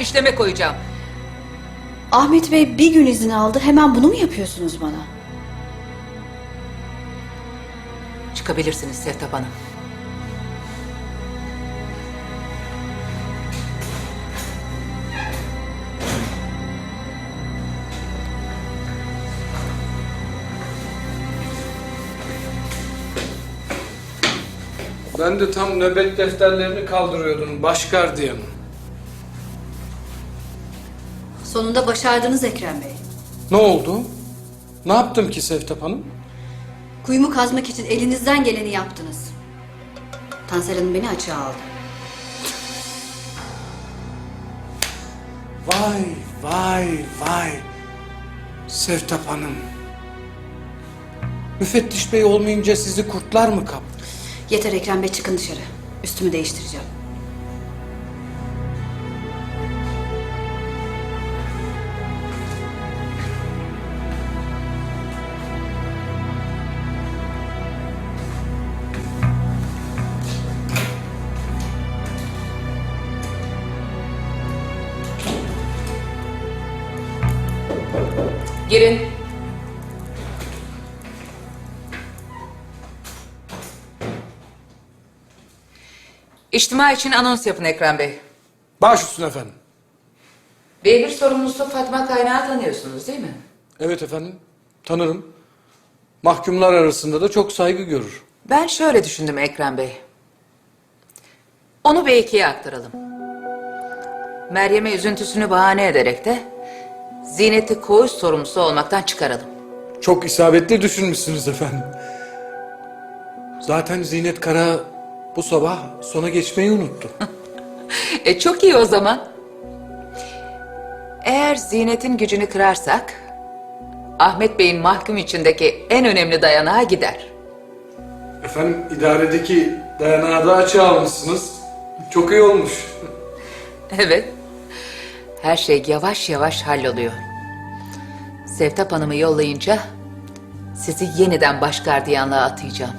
işleme koyacağım. Ahmet Bey bir gün izin aldı. Hemen bunu mu yapıyorsunuz bana? Çıkabilirsiniz Sevtap Hanım. Ben de tam nöbet defterlerini kaldırıyordum baş Sonunda başardınız Ekrem Bey. Ne oldu? Ne yaptım ki Sevtap Hanım? Kuyumu kazmak için elinizden geleni yaptınız. Tansel Hanım beni açığa aldı. Vay vay vay. Sevtap Hanım. Müfettiş Bey olmayınca sizi kurtlar mı kaptı? Yeter Ekrem Bey çıkın dışarı. Üstümü değiştireceğim. Girin. İçtima için anons yapın Ekrem Bey. Baş üstüne efendim. B1 sorumlusu Fatma Kaynağı tanıyorsunuz değil mi? Evet efendim. Tanırım. Mahkumlar arasında da çok saygı görür. Ben şöyle düşündüm Ekrem Bey. Onu B2'ye aktaralım. Meryem'e üzüntüsünü bahane ederek de Zinet'i koğuş sorumlusu olmaktan çıkaralım. Çok isabetli düşünmüşsünüz efendim. Zaten Zinet Kara bu sabah sona geçmeyi unuttu. E çok iyi o zaman. Eğer Zinet'in gücünü kırarsak Ahmet Bey'in mahkum içindeki en önemli dayanağı gider. Efendim idaredeki dayanağı da açığa almışsınız. Çok iyi olmuş. Evet. Her şey yavaş yavaş halloluyor. Sevtap Hanım'ı yollayınca sizi yeniden baş gardiyanlığa atayacağım.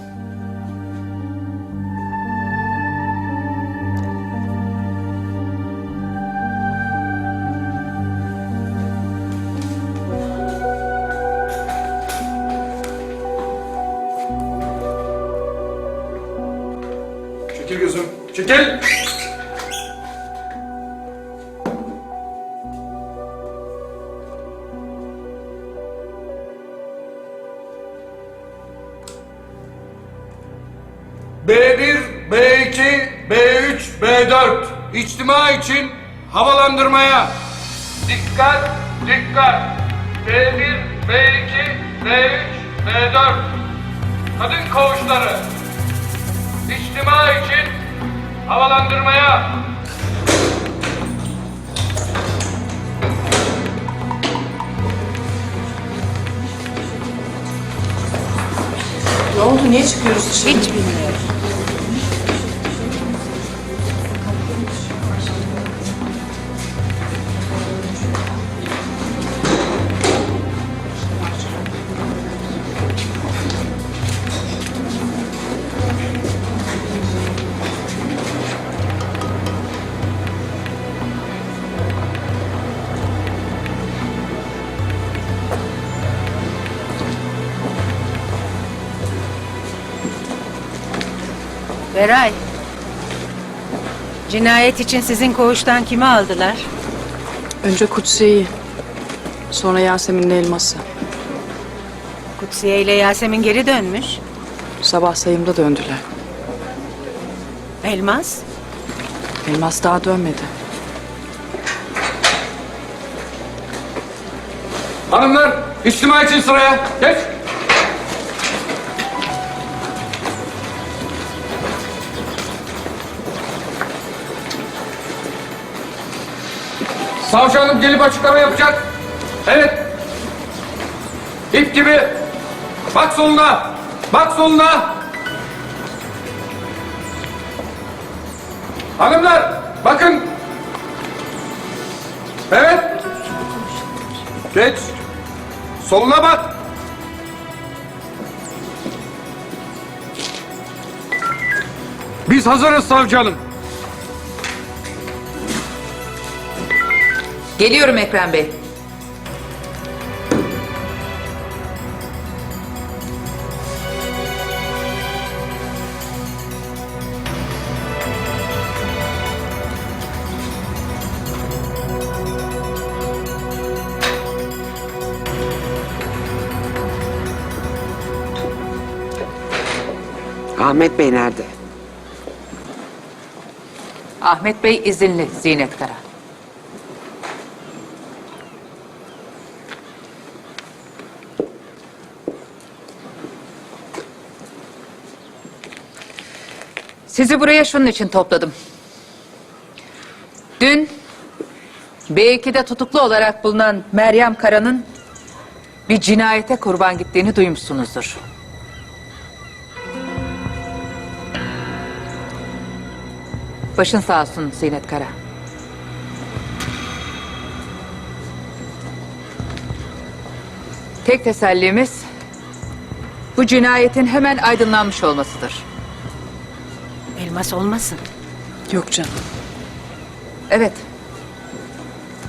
Çekil gözüm. Çekil. B1, B2, B3, B4 İçtima için havalandırmaya. Dikkat, dikkat. B1, B2, B3, B4 Kadın koğuşları. İçtima için havalandırmaya. Ne oldu? Niye çıkıyoruz dışarı? Hiç bilmiyorum. Beray. Cinayet için sizin koğuştan kimi aldılar? Önce Kutsiye'yi. Sonra Yasemin'le Elmas'ı. Kutsiye ile Yasemin geri dönmüş. Sabah sayımda döndüler. Elmas. Elmas daha dönmedi. Hanımlar, içtima için sıraya. Geç. Savcı gelip açıklama yapacak. Evet. İp gibi. Bak soluna. Bak soluna. Hanımlar, bakın. Evet. Geç. Soluna bak. Biz hazırız savcı hanım. Geliyorum Ekrem Bey. Ahmet Bey nerede? Ahmet Bey izinli Zinet Kara. Sizi buraya şunun için topladım. Dün B2'de tutuklu olarak bulunan Meryem Kara'nın bir cinayete kurban gittiğini duymuşsunuzdur. Başın sağ olsun Zinet Kara. Tek tesellimiz bu cinayetin hemen aydınlanmış olmasıdır. Elmas olmasın. Yok canım. Evet.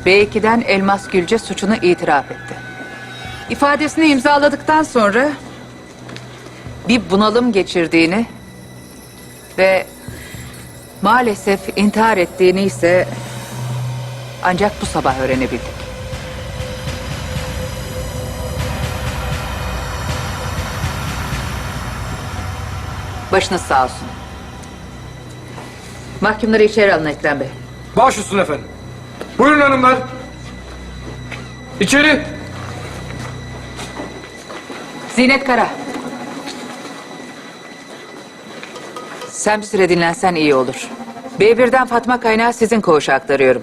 B2'den Elmas Gülce suçunu itiraf etti. İfadesini imzaladıktan sonra bir bunalım geçirdiğini ve maalesef intihar ettiğini ise ancak bu sabah öğrenebildik. Başınız sağ olsun. Mahkumları içeri alın Ekrem Bey. Baş üstüne efendim. Buyurun hanımlar. İçeri. Zinet Kara. Sen bir süre dinlensen iyi olur. B1'den Fatma Kaynağı sizin koğuşa aktarıyorum.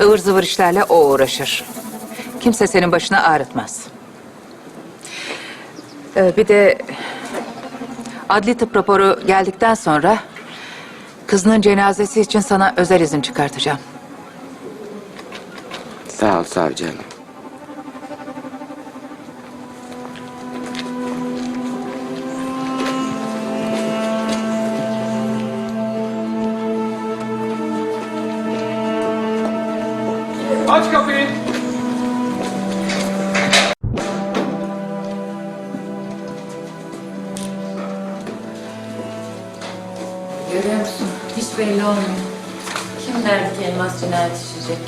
Ivır zıvır işlerle o uğraşır. Kimse senin başına ağrıtmaz. Ee, bir de adli tıp raporu geldikten sonra kızının cenazesi için sana özel izin çıkartacağım. Sağ ol savcı hanım. Aç kapıyı. Hiç belli olmuyor. Kim derdi ki elmas cinayet işleyecek?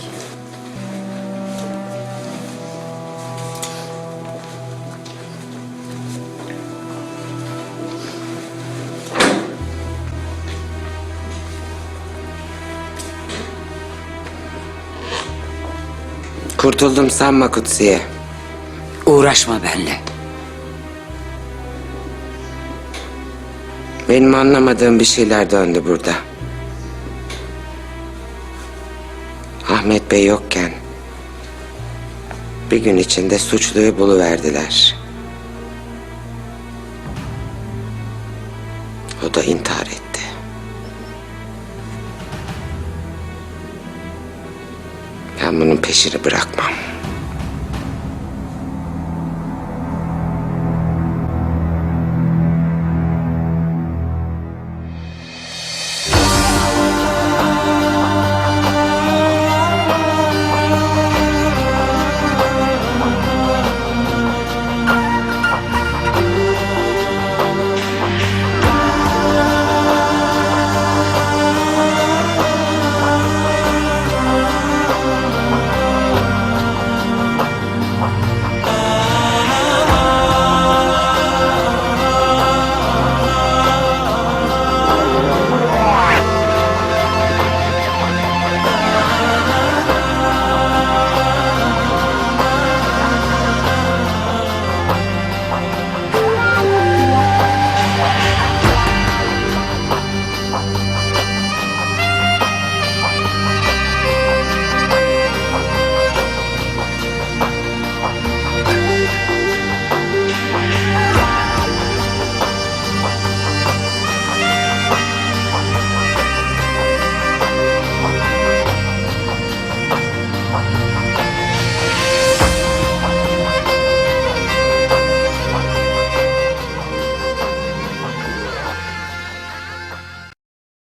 Kurtuldum sanma Kutsiye. Uğraşma benimle. Benim anlamadığım bir şeyler döndü burada. Ahmet Bey yokken bir gün içinde suçluyu buluverdiler. O da intihar etti. Ben bunun peşini bırakmam.